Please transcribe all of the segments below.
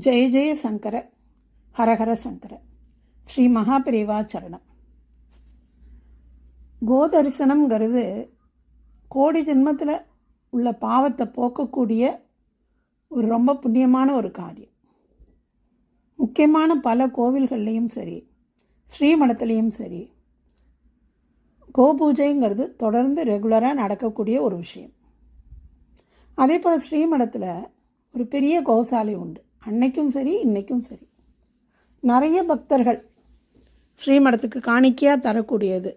ஜெய ஜெய சங்கர ஹரஹர சங்கர. ஸ்ரீ மகாபிரிவா சரணம். கோதரிசனம்ங்கிறது கோடி ஜென்மத்தில் உள்ள பாவத்தை போக்கக்கூடிய ஒரு ரொம்ப புண்ணியமான ஒரு காரியம். முக்கியமான பல கோவில்கள்லேயும் சரி ஸ்ரீமடத்துலேயும் சரி கோபூஜைங்கிறது தொடர்ந்து ரெகுலராக நடக்கக்கூடிய ஒரு விஷயம். அதே போல் ஸ்ரீமடத்தில் ஒரு பெரிய கோசாலை உண்டு. அன்னைக்கும் சரி இன்னைக்கும் சரி. நிறைய பக்தர்கள் ஸ்ரீமடத்துக்கு காணிக்கையாக தரக்கூடியது.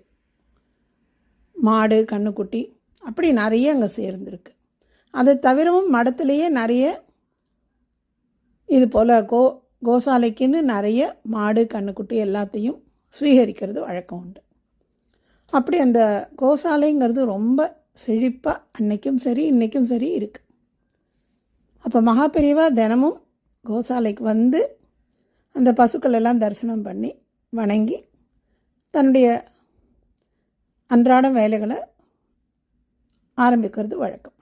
மாடு கண்ணுக்குட்டி அப்படி நிறைய அங்கே சேர்ந்துருக்கு. அதை தவிரவும் மடத்துலேயே நிறைய இது போல் கோ கோசாலைக்குன்னு நிறைய மாடு கண்ணுக்குட்டி எல்லாத்தையும் சுவீகரிக்கிறது வழக்கம் உண்டு. அப்படி அந்த கோசாலைங்கிறது ரொம்ப செழிப்பாக அன்னைக்கும் சரி இன்றைக்கும் சரி இருக்குது அப்போ மகாபெரிவா தினமும் கோசாலைக்கு வந்து அந்த பசுக்கள் எல்லாம் தரிசனம் பண்ணி வணங்கி தன்னுடைய அன்றாட வேலைகளை ஆரம்பிக்கிறது வழக்கம்.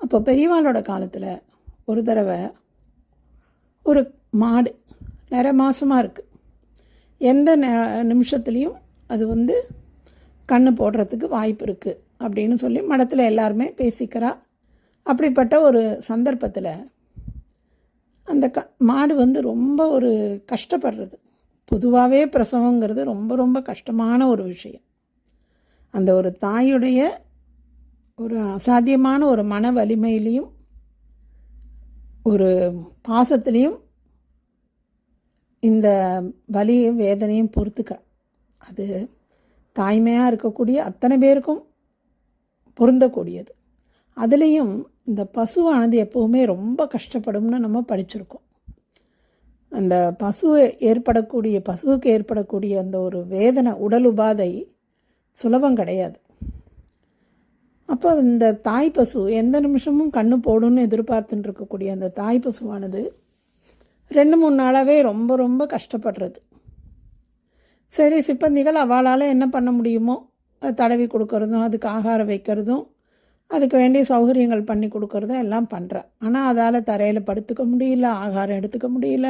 அப்போ பெரியவாளோட காலத்தில் ஒரு தடவை ஒரு மாடு நிற மாதமாக இருக்குது எந்த நிமிஷத்துலேயும் அது வந்து கண்ணு போடுறதுக்கு வாய்ப்பு இருக்குது அப்படின்னு சொல்லி மடத்தில் எல்லாருமே பேசிக்கிறா. அப்படிப்பட்ட ஒரு சந்தர்ப்பத்தில் அந்த க மாடு வந்து ரொம்ப ஒரு கஷ்டப்படுறது. பொதுவாகவே பிரசவங்கிறது ரொம்ப ரொம்ப கஷ்டமான ஒரு விஷயம். அந்த ஒரு தாயுடைய ஒரு அசாத்தியமான ஒரு மன வலிமையிலையும் ஒரு பாசத்துலேயும் இந்த வலியும் வேதனையும் பொறுத்துக்க அது தாய்மையாக இருக்கக்கூடிய அத்தனை பேருக்கும் பொருந்தக்கூடியது. அதுலேயும் இந்த பசுவானது எப்போவுமே ரொம்ப கஷ்டப்படும்னு நம்ம படிச்சிருக்கோம். அந்த பசு ஏற்படக்கூடிய பசுவுக்கு ஏற்படக்கூடிய அந்த ஒரு வேதனை உடல் உபாதை சுலபம் கிடையாது. அப்போ இந்த தாய் பசு எந்த நிமிஷமும் கண்ணு போடும்னு எதிர்பார்த்துட்டு இருக்கக்கூடிய அந்த தாய் பசுவானது ரெண்டு மூணு நாளாகவே ரொம்ப ரொம்ப கஷ்டப்படுறது. சரி சிப்பந்திகள் அவளால் என்ன பண்ண முடியுமோ தடவி கொடுக்கறதும் அதுக்கு ஆகாரம் வைக்கிறதும் அதுக்கு வேண்டிய சௌகரியங்கள் பண்ணி கொடுக்குறத எல்லாம் பண்ணுறேன் ஆனால் அதால் தரையில் படுத்துக்க முடியல ஆகாரம் எடுத்துக்க முடியல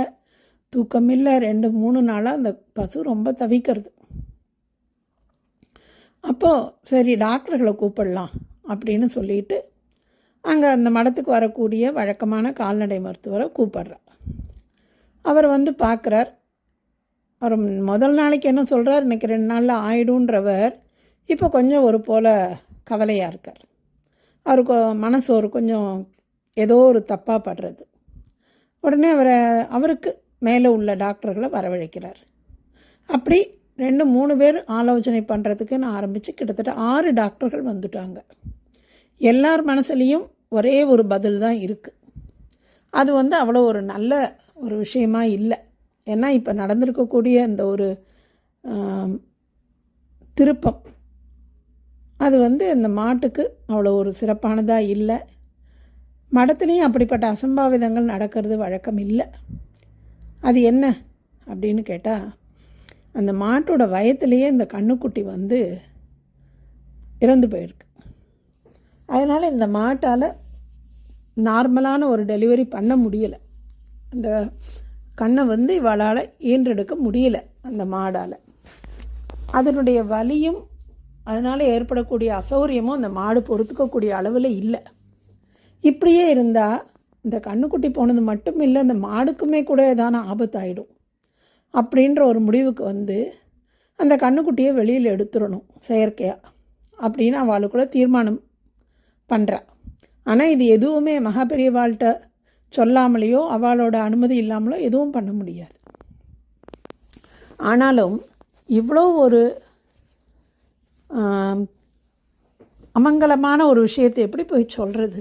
தூக்கம் இல்லை. ரெண்டு மூணு நாளாக அந்த பசு ரொம்ப தவிக்கிறது. அப்போது சரி டாக்டர்களை கூப்பிடலாம் அப்படின்னு சொல்லிட்டு அங்கே அந்த மடத்துக்கு வரக்கூடிய வழக்கமான கால்நடை மருத்துவரை கூப்பிடுறார் அவர் வந்து பார்க்குறார் அவர் முதல் நாளைக்கு என்ன சொல்கிறார் இன்றைக்கி ரெண்டு நாளில் ஆயிடுன்றவர் இப்போ கொஞ்சம் ஒரு போல் கவலையாக இருக்கார். அவருக்கு மனசு ஒரு கொஞ்சம் ஏதோ ஒரு தப்பாக படுறது. உடனே அவரை அவருக்கு மேலே உள்ள டாக்டர்களை வரவழைக்கிறார். அப்படி ரெண்டு மூணு பேர் ஆலோசனை பண்ணுறதுக்குன்னு ஆரம்பித்து கிட்டத்தட்ட ஆறு டாக்டர்கள் வந்துட்டாங்க. எல்லார் மனசுலேயும் ஒரே ஒரு பதில் தான் இருக்குது அது வந்து அவ்வளோ ஒரு நல்ல ஒரு விஷயமா இல்லை. ஏன்னா இப்போ நடந்திருக்கக்கூடிய இந்த ஒரு திருப்பம் அது வந்து இந்த மாட்டுக்கு அவ்வளோ ஒரு சிறப்பானதாக இல்லை. மடத்துலேயும் அப்படிப்பட்ட அசம்பாவிதங்கள் நடக்கிறது வழக்கம் இல்லை. அது என்ன அப்படின்னு கேட்டால் அந்த மாட்டோட வயத்துலேயே இந்த கண்ணுக்குட்டி வந்து இறந்து போயிருக்கு. அதனால் இந்த மாட்டால் நார்மலான ஒரு டெலிவரி பண்ண முடியலை. அந்த கண்ணை வந்து இவளால் ஈன்றெடுக்க முடியல அந்த மாடால். அதனுடைய வலியும் அதனால் ஏற்படக்கூடிய அசௌரியமும் அந்த மாடு பொறுத்துக்கக்கூடிய அளவில் இல்லை. இப்படியே இருந்தால் இந்த கண்ணுக்குட்டி போனது மட்டும் இல்லை அந்த மாடுக்குமே கூட ஏதான ஆபத்தாயிடும். அப்படின்ற ஒரு முடிவுக்கு வந்து அந்த கண்ணுக்குட்டியை வெளியில் எடுத்துடணும் செயற்கையாக அப்படின்னு அவளுக்குள்ள தீர்மானம் பண்ணுறா ஆனால் இது எதுவுமே மகாபெரியவாள்கிட்ட சொல்லாமலேயோ அவளோட அனுமதி இல்லாமலோ எதுவும் பண்ண முடியாது. ஆனாலும் இவ்வளோ ஒரு அமங்கலமான ஒரு விஷயத்தை எப்படி போய் சொல்கிறது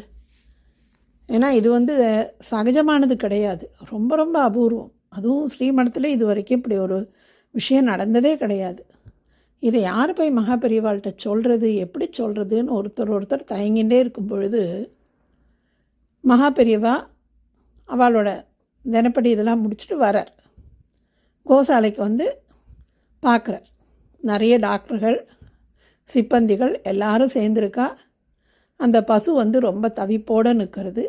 ஏன்னா இது வந்து சகஜமானது கிடையாது. ரொம்ப ரொம்ப அபூர்வம். அதுவும் ஸ்ரீமடத்தில் இது வரைக்கும் இப்படி ஒரு விஷயம் நடந்ததே கிடையாது. இதை யார் போய் மகா பெரியவாள்கிட்ட சொல்கிறது எப்படி சொல்கிறதுன்னு ஒருத்தர் ஒருத்தர் தயங்கின்றே இருக்கும் பொழுது மகா பெரியவா அவளோட தினப்படி இதெல்லாம் முடிச்சுட்டு வரார். கோசாலைக்கு வந்து பார்க்குறார். நிறைய டாக்டர்கள் சிப்பந்திகள் எல்லாரும் சேர்ந்துருக்கா? அந்த பசு வந்து ரொம்ப தவிப்போடு நிற்கிறது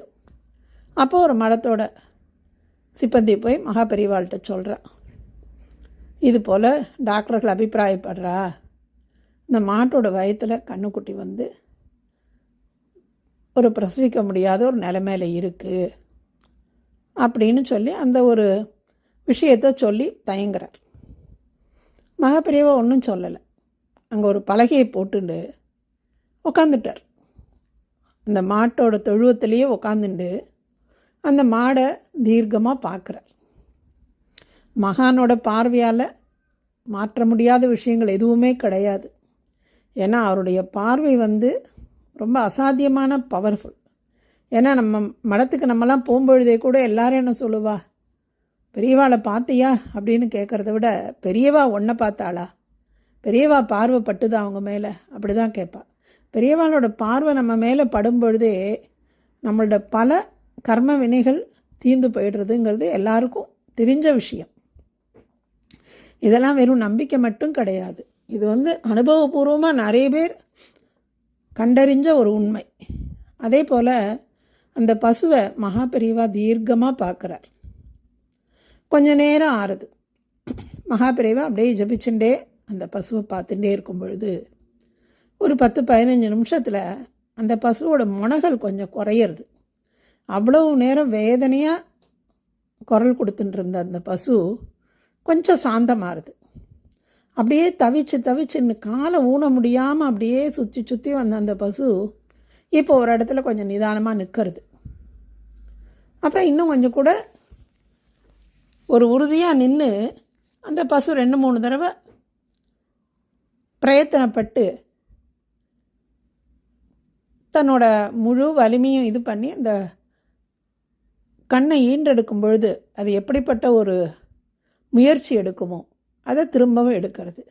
அப்போது ஒரு மடத்தோட சிப்பந்தி போய் மகா பெரியவாள்கிட்ட இது போல் டாக்டர்கள் அபிப்பிராயப்படுறா. இந்த மாட்டோட வயத்தில் கண்ணுக்குட்டி வந்து ஒரு பிரசவிக்க முடியாத ஒரு நிலைமையில் இருக்குது அப்படின்னு சொல்லி அந்த ஒரு விஷயத்தை சொல்லி தயங்குறார். மகாபிரியவா ஒன்றும் சொல்லலை. அங்கே ஒரு பலகையை போட்டுண்டு உக்காந்துட்டார். அந்த மாட்டோட தொழுவத்திலேயே உக்காந்துண்டு அந்த மாடை தீர்க்கமாக பார்க்குறார். மகானோட பார்வையால் மாற்ற முடியாத விஷயங்கள் எதுவுமே கிடையாது. ஏன்னா அவருடைய பார்வை வந்து ரொம்ப அசாத்தியமான பவர்ஃபுல் ஏன்னா நம்ம மடத்துக்கு நம்மலாம் போகும்பொழுதே கூட எல்லாரும் என்ன சொல்லுவா? பெரியவாளை பார்த்தியா? அப்படின்னு கேட்குறத விட பெரியவா ஒன்றை பார்த்தாளா? பெரியவா பார்வை பட்டுதா அவங்க மேலே. அப்படி தான் கேட்பா பெரியவாளோட பார்வை நம்ம மேலே படும்பொழுதே நம்மளோட பல கர்ம வினைகள் தீர்ந்து போயிடுறதுங்கிறது எல்லாருக்கும் தெரிஞ்ச விஷயம். இதெல்லாம் வெறும் நம்பிக்கை மட்டும் கிடையாது. இது வந்து அனுபவபூர்வமாக நிறைய பேர் கண்டறிஞ்ச ஒரு உண்மை. அதே போல் அந்த பசுவை மகா பெரியவா தீர்க்கமாக பார்க்குறார். கொஞ்ச நேரம் ஆறுது. மகா பெரியவா அப்படியே ஜபிச்சுட்டே அந்த பசுவை பார்த்துட்டே இருக்கும் பொழுது ஒரு பத்து பதினஞ்சு நிமிஷத்தில் அந்த பசுவோட முனகல் கொஞ்சம் குறையிறது. அவ்வளவு நேரம் வேதனையாக குரல் கொடுத்துட்டு இருந்த அந்த பசு கொஞ்சம் சாந்தமாகுது அப்படியே தவிச்சு தவிச்சுன்னு காலை ஊன முடியாமல் அப்படியே சுற்றி சுற்றி வந்த அந்த பசு இப்போ ஒரு இடத்துல கொஞ்சம் நிதானமாக நிற்கிறது அப்புறம் இன்னும் கொஞ்சம் கூட ஒரு உறுதியாக நின்று அந்த பசு ரெண்டு மூணு தடவை பிரயத்தனப்பட்டு தன்னோட முழு வலிமையும் இது பண்ணி அந்த கண்ணை ஈன்றெடுக்கும் பொழுது அது எப்படிப்பட்ட ஒரு முயற்சி எடுக்குமோ அதை திரும்பவும் எடுக்கிறது.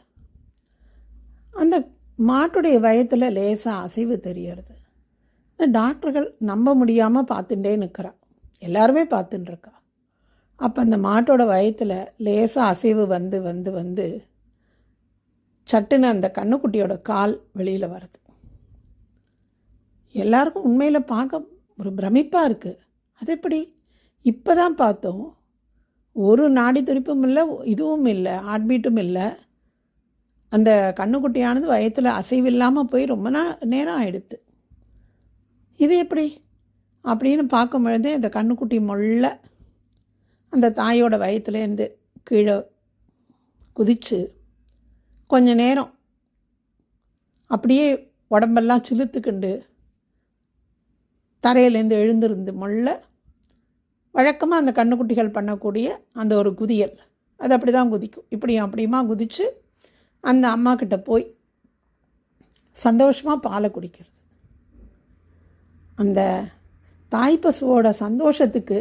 அந்த மாட்டுடைய வயத்தில் லேசாக அசைவு தெரியறது இந்த டாக்டர்கள் நம்ப முடியாமல் பார்த்துட்டே நிற்கிறா எல்லாருமே பார்த்துட்டுருக்கா அப்போ அந்த மாட்டோட வயத்தில் லேசாக அசைவு வந்து வந்து வந்து சட்டுன்னு அந்த கண்ணுக்குட்டியோட கால் வெளியில் வருது. எல்லாருக்கும் உண்மையில் பார்க்க ஒரு பிரமிப்பாக இருக்குது அது எப்படி? இப்போ தான் பார்த்தோம். ஒரு நாடி துடிப்பும் இல்லை இதுவும் இல்லை ஹார்ட் பீட்டும் இல்லை. அந்த கண்ணுக்குட்டியானது வயத்தில் அசைவில்லாமல் போய் ரொம்ப நா நேரம் ஆகிடுது இது எப்படி? அப்படின்னு பார்க்கும் பொழுதே அந்த கண்ணுக்குட்டி மொள்ள அந்த தாயோட வயத்துலேருந்து கீழே குதித்து கொஞ்ச நேரம் அப்படியே உடம்பெல்லாம் சிலுத்துக்கிண்டு தரையிலேருந்து எழுந்திருந்து முள்ள வழக்கமாக அந்த கண்ணுக்குட்டிகள் பண்ணக்கூடிய அந்த ஒரு குதியல். அது அப்படி தான் குதிக்கும். இப்படியும் அப்படியுமா குதித்து அந்த அம்மா கிட்ட போய் சந்தோஷமாக பாலை குடிக்கிறது. அந்த தாய் பசுவோட சந்தோஷத்துக்கு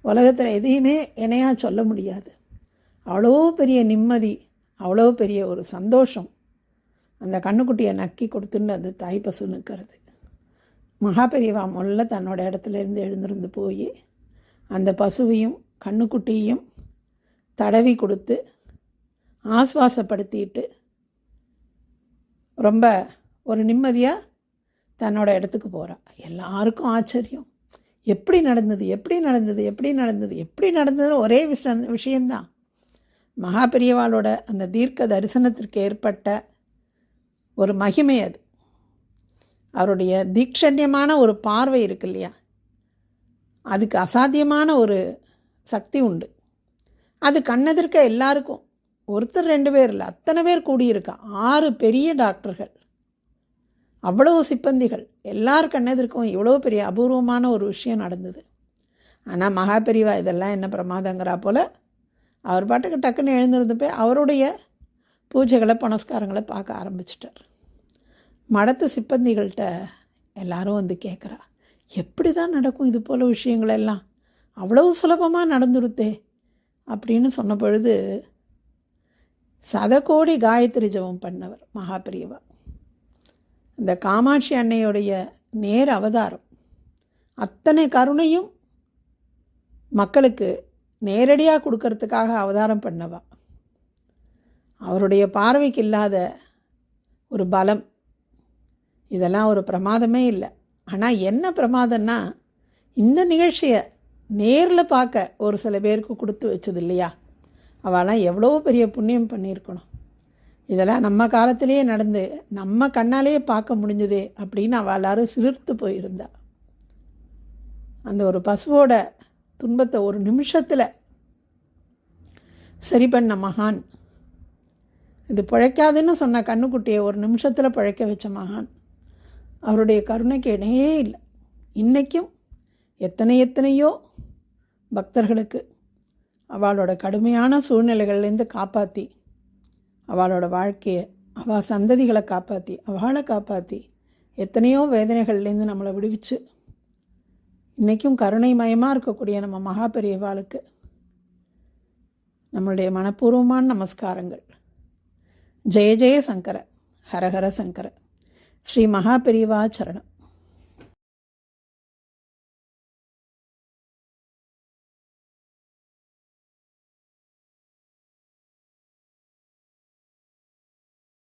உலகத்தில் எதையுமே இணையாக சொல்ல முடியாது. அவ்வளோ பெரிய நிம்மதி அவ்வளோ பெரிய ஒரு சந்தோஷம். அந்த கண்ணுக்குட்டியை நக்கி கொடுத்துன்னு அந்த தாய் பசு நிற்கிறது. மகாபெரியவா முல்ல தன்னோட இடத்துல இருந்து எழுந்திருந்து போய் அந்த பசுவையும் கண்ணுக்குட்டியையும் தடவி கொடுத்து ஆஸ்வாசப்படுத்திட்டு ரொம்ப ஒரு நிம்மதியாக தன்னோட இடத்துக்கு போகிறா எல்லாருக்கும் ஆச்சரியம். எப்படி நடந்தது? எப்படி நடந்தது? எப்படி நடந்தது? எப்படி நடந்ததுன்னு ஒரே விஷயம் விஷயந்தான் மகாபெரியவாளோட அந்த தீர்க்க தரிசனத்திற்கு ஏற்பட்ட ஒரு மகிமை அது. அவருடைய தீக்ஷண்யமான ஒரு பார்வை இருக்கு இல்லையா? அதுக்கு அசாத்தியமான ஒரு சக்தி உண்டு. அது கண்ணெதிர்க்க எல்லாருக்கும். ஒருத்தர் ரெண்டு பேர் இல்லை அத்தனை பேர் கூடியிருக்கா ஆறு பெரிய டாக்டர்கள். அவ்வளோ சிப்பந்திகள். எல்லார் கண்ணெதிர்க்கும் இவ்வளோ பெரிய அபூர்வமான ஒரு விஷயம் நடந்தது. ஆனால் மகாபெரிவா இதெல்லாம் என்ன பிரமாதங்கிறா போல் அவர் பாட்டுக்கு டக்குன்னு எழுந்திருந்து போய் அவருடைய பூஜைகளை பணஸ்காரங்களை பார்க்க ஆரம்பிச்சிட்டார். மடத்து சிப்பந்திகள்கிட்ட எல்லாரும் வந்து கேட்குறா எப்படி தான் நடக்கும் இது போல் விஷயங்கள் எல்லாம் அவ்வளவு சுலபமாக நடந்துருத்தே அப்படின்னு சொன்ன பொழுது சதகோடி காயத்ரி ஜபம் பண்ணவர் மகாபிரியவா. இந்த காமாட்சி அன்னையுடைய நேர் அவதாரம். அத்தனை கருணையும் மக்களுக்கு நேரடியாக கொடுக்கறதுக்காக அவதாரம் பண்ணவா. அவருடைய பார்வைக்கு இல்லாத ஒரு பலம். இதெல்லாம் ஒரு பிரமாதமே இல்லை. ஆனால் என்ன பிரமாதம்னா இந்த நிகழ்ச்சியை நேரில் பார்க்க ஒரு சில பேருக்கு கொடுத்து வச்சது இல்லையா? அவளாம் எவ்வளோ பெரிய புண்ணியம் பண்ணியிருக்கணும். இதெல்லாம் நம்ம காலத்திலேயே நடந்து நம்ம கண்ணாலேயே பார்க்க முடிஞ்சதே அப்படின்னு அவள் எல்லாரும் சிலிர்த்து போயிருந்தா. அந்த ஒரு பசுவோட துன்பத்தை ஒரு நிமிஷத்தில் சரி பண்ண மகான். இது பிழைக்காதுன்னு சொன்ன கண்ணுக்குட்டியை ஒரு நிமிஷத்தில் பிழைக்க வச்ச மகான். அவருடைய கருணைக்கு இடையே இல்லை. இன்றைக்கும் எத்தனை எத்தனையோ பக்தர்களுக்கு அவளோட கடுமையான சூழ்நிலைகள்லேருந்து காப்பாற்றி அவளோட வாழ்க்கையை அவள் சந்ததிகளை காப்பாற்றி அவளை காப்பாற்றி எத்தனையோ வேதனைகள்லேருந்து நம்மளை விடுவிச்சு இன்றைக்கும் கருணைமயமாக இருக்கக்கூடிய நம்ம மகா பெரியவாளுக்கு நம்மளுடைய மனப்பூர்வமான நமஸ்காரங்கள். ஜெய ஜெய சங்கர ஹரஹர சங்கர. ஸ்ரீ மகா பெரியவா சரணம்.